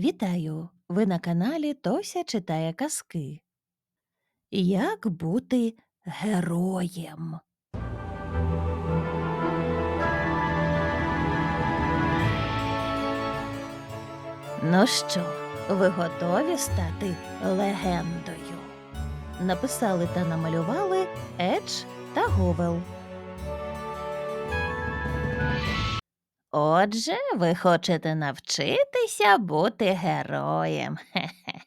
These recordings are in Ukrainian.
Вітаю! Ви на каналі Тося читає казки. Як бути героєм? Ну що, ви готові стати легендою? Написали та намалювали Едж та Говел. Отже, ви хочете навчитися бути героєм. Хе-хе-хе.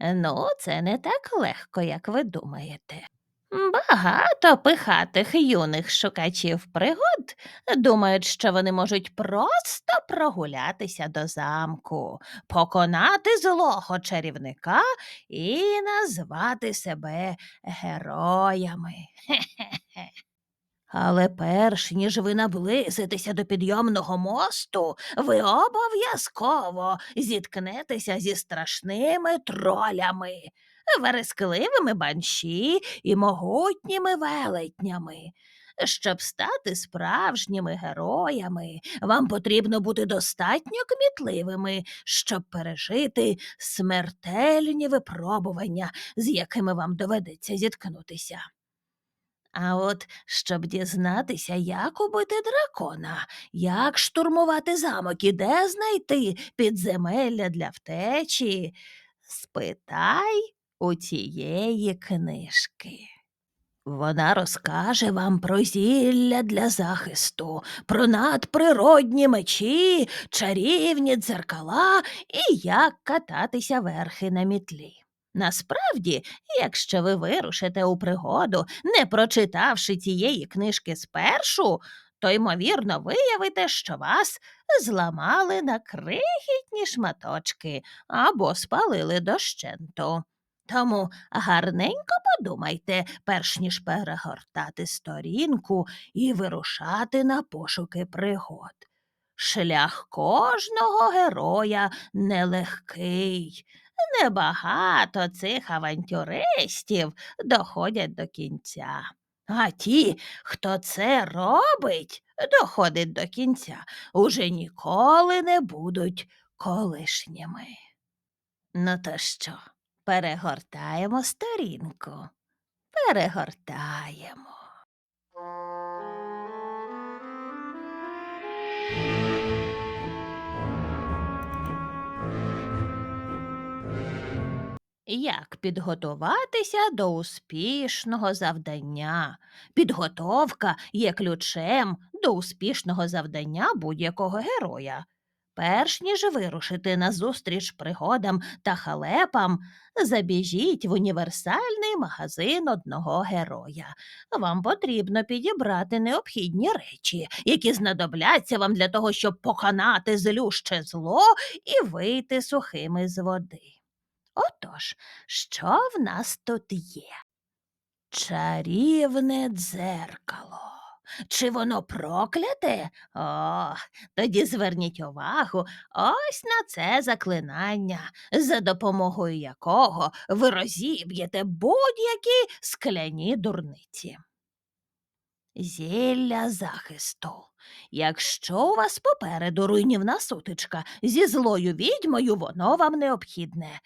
Ну, це не так легко, як ви думаєте. Багато пихатих юних шукачів пригод думають, що вони можуть просто прогулятися до замку, поконати злого чарівника і назвати себе героями. Хе-хе-хе. Але перш ніж ви наблизитеся до підйомного мосту, ви обов'язково зіткнетеся зі страшними тролями, верескливими банші і могутніми велетнями. Щоб стати справжніми героями, вам потрібно бути достатньо кмітливими, щоб пережити смертельні випробування, з якими вам доведеться зіткнутися. А от щоб дізнатися, як убити дракона, як штурмувати замок і де знайти підземелля для втечі, спитай у тієї книжки. Вона розкаже вам про зілля для захисту, про надприродні мечі, чарівні дзеркала і як кататися верхи на мітлі. Насправді, якщо ви вирушите у пригоду, не прочитавши цієї книжки спершу, то ймовірно виявите, що вас зламали на крихітні шматочки або спалили дощенту. Тому гарненько подумайте, перш ніж перегортати сторінку і вирушати на пошуки пригод. Шлях кожного героя нелегкий. Небагато цих авантюристів доходять до кінця. А ті, хто це робить, доходить до кінця, уже ніколи не будуть колишніми. Ну то що, перегортаємо сторінку. Перегортаємо. Як підготуватися до успішного завдання? Підготовка є ключем до успішного завдання будь-якого героя. Перш ніж вирушити на зустріч пригодам та халепам, забіжіть в універсальний магазин одного героя. Вам потрібно підібрати необхідні речі, які знадобляться вам для того, щоб поконати злюще зло і вийти сухими з води. Отож, що в нас тут є? Чарівне дзеркало. Чи воно прокляте? О, тоді зверніть увагу ось на це заклинання, за допомогою якого ви розіб'єте будь-які скляні дурниці. Зілля захисту. Якщо у вас попереду руйнівна сутичка зі злою відьмою, воно вам необхідне.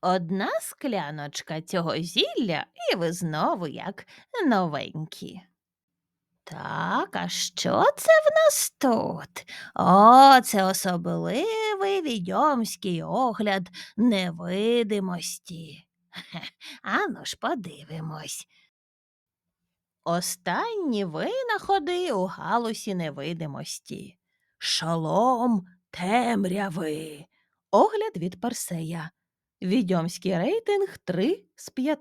Одна скляночка цього зілля, і ви знову як новенькі. Так, а що це в нас тут? О, це особливий відьомський огляд невидимості. Хе, Ану ж подивимось. Останні винаходи у галусі невидимості. Шолом темряви. Огляд від Парсея. Відьомський рейтинг 3 з 5.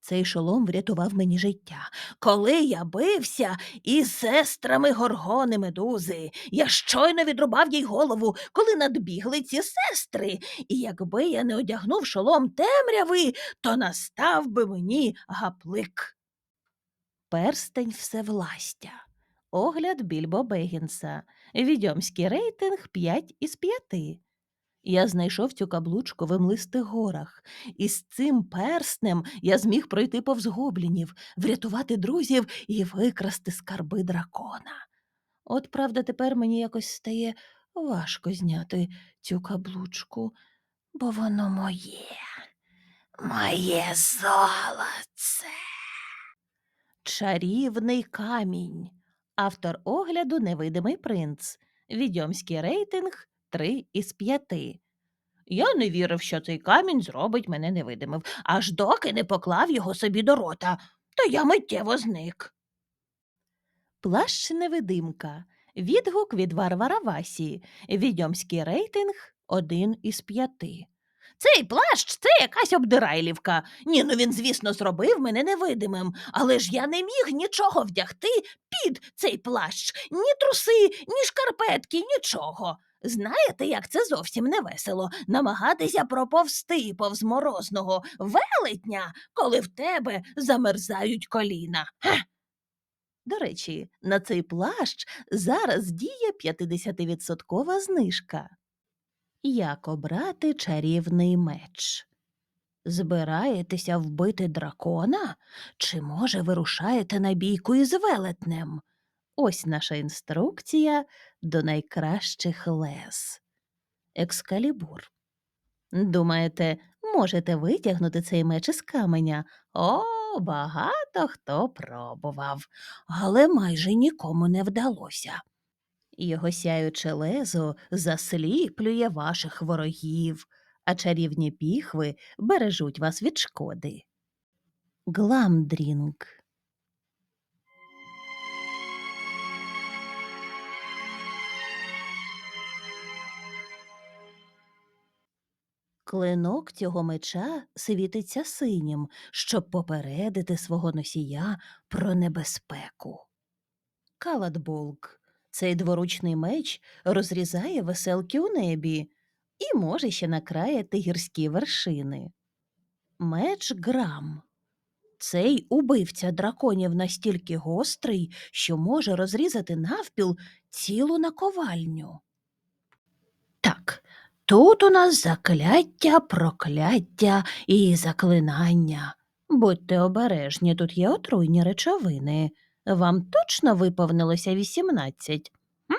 Цей шолом врятував мені життя. Коли я бився із сестрами горгони медузи, я щойно відрубав їй голову, коли надбігли ці сестри, і якби я не одягнув шолом темряви, то настав би мені гаплик. Перстень всевластя. Огляд Більбо Бегінса. Відьомський рейтинг 5 із 5. Я знайшов цю каблучку в млистих горах, і з цим перснем я зміг пройти повз гоблінів, врятувати друзів і викрасти скарби дракона. От, правда, тепер мені якось стає Важко зняти цю каблучку, бо воно моє, моє золоце. Чарівний камінь. Автор огляду Невидимий принц. Відьомський рейтинг 3 із 5. Я не вірив, що цей камінь зробить мене невидимим, аж доки не поклав його собі до рота, то я миттєво зник. Плащ невидимка. Відгук від Варвара Васі. Відьомський рейтинг 1 із 5. Цей плащ це якась обдирайлівка. Ні, ну він, звісно, зробив мене невидимим, але ж я не міг нічого вдягти під цей плащ, ні труси, ні шкарпетки, нічого. Знаєте, як це зовсім не весело намагатися проповсти повз морозного велетня, коли в тебе замерзають коліна. Ге! До речі, на цей плащ зараз діє 50% знижка. Як обрати чарівний меч? Збираєтеся вбити дракона? Чи, може, вирушаєте на бійку із велетнем? Ось наша інструкція до найкращих лез. Екскалібур. Думаєте, можете витягнути цей меч із каменя? О, багато хто пробував, але майже нікому не вдалося. Його сяюче лезо засліплює ваших ворогів, а чарівні піхви бережуть вас від шкоди. Гламдрінг Клинок цього меча світиться синім, щоб попередити свого носія про небезпеку. Каладболк. Цей дворучний меч розрізає веселки у небі і може ще накраяти гірські вершини. Меч Грам. Цей убивця драконів настільки гострий, що може розрізати навпіл цілу наковальню. Тут у нас закляття, прокляття і заклинання. Будьте обережні, тут є отруйні речовини. Вам точно виповнилося 18? М?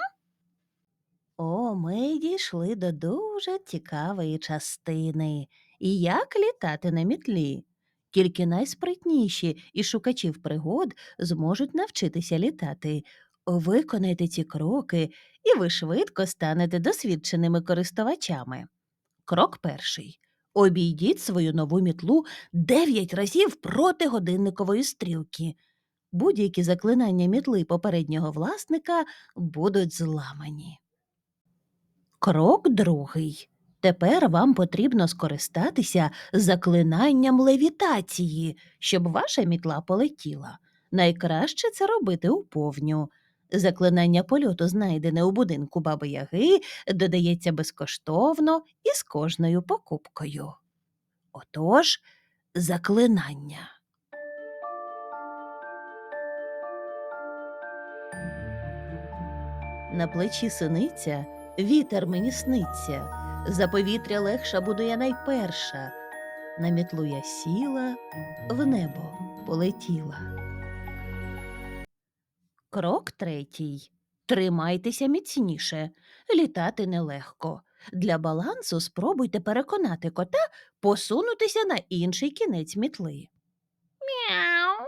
О, ми дійшли до дуже цікавої частини. І як літати на мітлі? Тільки найспритніші і шукачів пригод зможуть навчитися літати. Виконайте ці кроки, і ви швидко станете досвідченими користувачами. Крок перший. Обійдіть свою нову мітлу 9 разів проти годинникової стрілки будь-які заклинання мітли попереднього власника будуть зламані. Крок другий. Тепер вам потрібно скористатися заклинанням левітації, щоб ваша мітла полетіла. Найкраще це робити уповню. Заклинання польоту, знайдене у будинку Баби Яги, додається безкоштовно і з кожною покупкою. Отож, заклинання. На плечі синиця, вітер мені сниться, за повітря легша буду я найперша. На мітлу я сіла, в небо полетіла. Крок третій. Тримайтеся міцніше. Літати нелегко. Для балансу спробуйте переконати кота посунутися на інший кінець мітли. Мяу.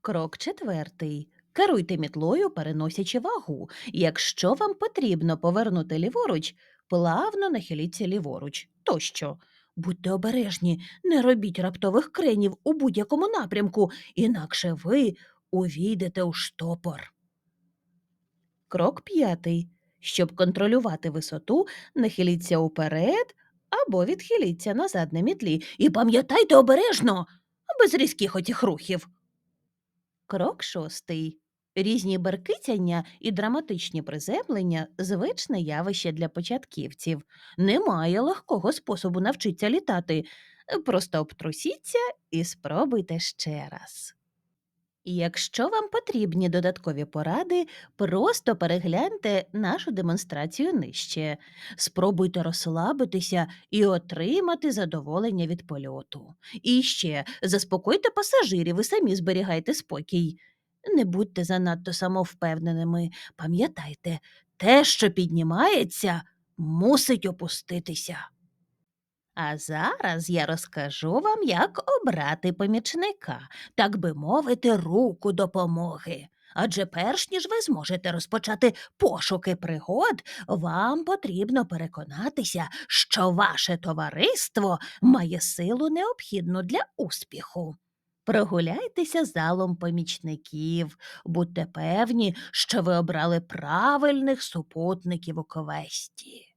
Крок четвертий. Керуйте мітлою, переносячи вагу. Якщо вам потрібно повернути ліворуч, плавно нахиліться ліворуч. Тощо. Будьте обережні, не робіть раптових кренів у будь-якому напрямку, інакше ви увійдете у штопор. Крок п'ятий. Щоб контролювати висоту, нахиліться уперед або відхиліться на мітлі. І пам'ятайте обережно, без різких отіх рухів. Крок шостий. Різні беркицяння і драматичні приземлення звичне явище для початківців. Немає легкого способу навчитися літати. Просто обтрусіться і спробуйте ще раз. І Якщо вам потрібні додаткові поради, просто перегляньте нашу демонстрацію нижче. Спробуйте розслабитися і отримати задоволення від польоту. І ще заспокойте пасажирів і самі зберігайте спокій. Не будьте занадто самовпевненими. Пам'ятайте, те, що піднімається, мусить опуститися. А зараз я розкажу вам, як обрати помічника, так би мовити, руку допомоги. Адже перш ніж ви зможете розпочати пошуки пригод, вам потрібно переконатися, що ваше товариство має силу необхідну для успіху. Прогуляйтеся залом помічників, будьте певні, що ви обрали правильних супутників у квесті.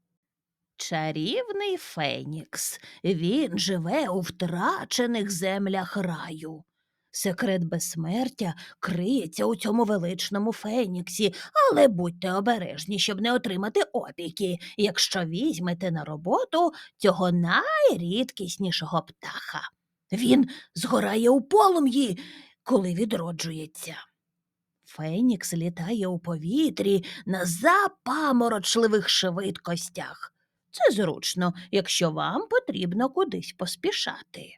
Чарівний Фенікс. Він живе у втрачених землях раю. Секрет безсмертя криється у цьому величному Феніксі, але будьте обережні, щоб не отримати опіки, якщо візьмете на роботу цього найрідкіснішого птаха. Він згорає у полум'ї, коли відроджується. Фенікс літає у повітрі на запаморочливих швидкостях. Це зручно, якщо вам потрібно кудись поспішати.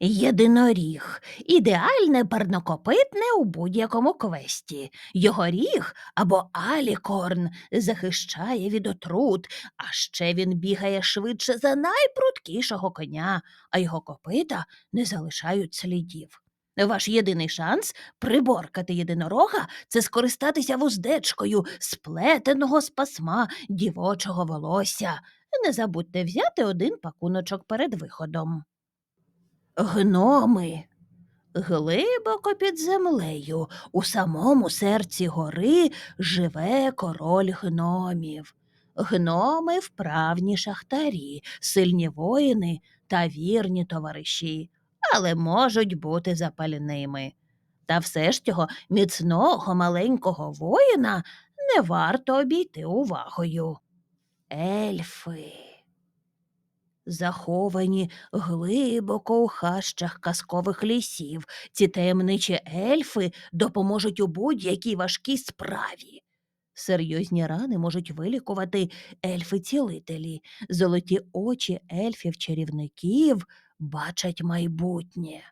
Єдиноріг ідеальне парнокопитне у будь-якому квесті. Його ріг або алікорн захищає від отрут, а ще він бігає швидше за найпрудкішого коня, а його копита не залишають слідів. Ваш єдиний шанс приборкати єдинорога це скористатися вуздечкою сплетеного з пасма дівочого волосся. Не забудьте взяти один пакуночок перед виходом. Гноми. Глибоко під землею, у самому серці гори живе король гномів. Гноми вправні шахтарі, сильні воїни та вірні товариші, але можуть бути запальними. Та все ж цього міцного маленького воїна не варто обійти увагою. Ельфи. Заховані глибоко у хащах казкових лісів, ці таємничі ельфи допоможуть у будь-якій важкій справі. Серйозні рани можуть вилікувати ельфи-цілителі, золоті очі ельфів-чарівників бачать майбутнє.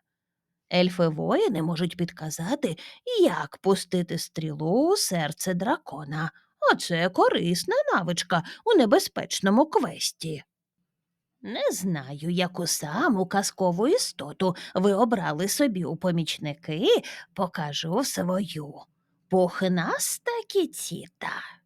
Ельфи-воїни можуть підказати, як пустити стрілу у серце дракона, а це корисна навичка у небезпечному квесті. Не знаю, яку саму казкову істоту ви обрали собі у помічники, покажу свою. Пухнаста кіціта.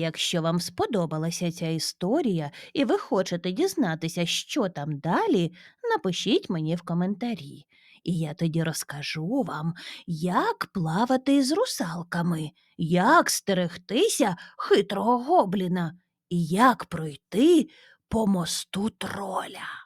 Якщо вам сподобалася ця історія і ви хочете дізнатися, що там далі, напишіть мені в коментарі, і я тоді розкажу вам, як плавати з русалками, як стерегтися хитрого гобліна і як пройти по мосту троля.